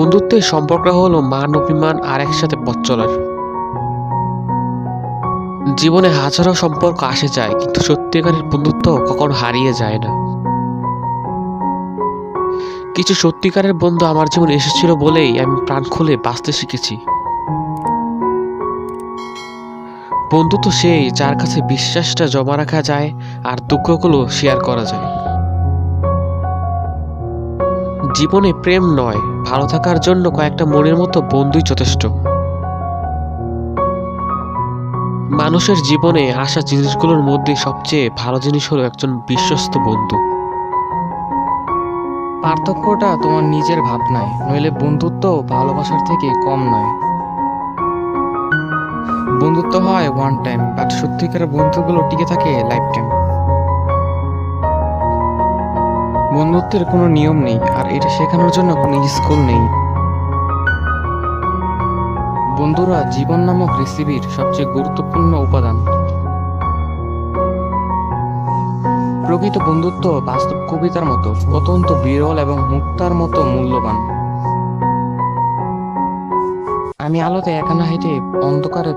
বন্ধুত্বের সম্পর্ক হলো মান, অভিমান আর একসাথে পথ চলার। জীবনে হাজারো সম্পর্ক আসে যায়, কিন্তু সত্যিকারের বন্ধুত্ব কখনো হারিয়ে যায় না। কিছু সত্যিকারের বন্ধু আমার জীবনে এসেছিল বলেই আমি প্রাণ খুলে বাঁচতে শিখেছি। বন্ধুত্ব সেই যার কাছে বিশ্বাসটা জমা রাখা যায় আর দুঃখগুলো শেয়ার করা যায়। জীবনে প্রেম নয় ভালো থাকার জন্য কয়েকটা মনের মতো বন্ধুই যথেষ্ট। মানুষের জীবনে আসা জিনিসগুলোর মধ্যে সবচেয়ে ভালো জিনিস হলো একজন বিশ্বস্ত বন্ধু। পার্থক্যটা তোমার নিজের ভাবনায়, নইলে বন্ধুত্ব ভালোবাসার থেকে কম নয়। বন্ধুত্ব হয় ওয়ান টাইম বাট সত্যিকারের বন্ধুগুলো টিকে থাকে লাইফ টাইম বন্ধুত্বের কোনো নিয়ম নেই, আর এটা শেখানোর জন্য কোনো স্কুল নেই। বন্ধুরা, জীবন নামক রেসিপির সবচেয়ে গুরুত্বপূর্ণ উপাদান। প্রকৃত বন্ধুত্ব বাস্তব কবিতার মতো, অত্যন্ত বিরল এবং মুক্তার মতো মূল্যবান। আমি আলোতে একা না হেঁটে অন্ধকারে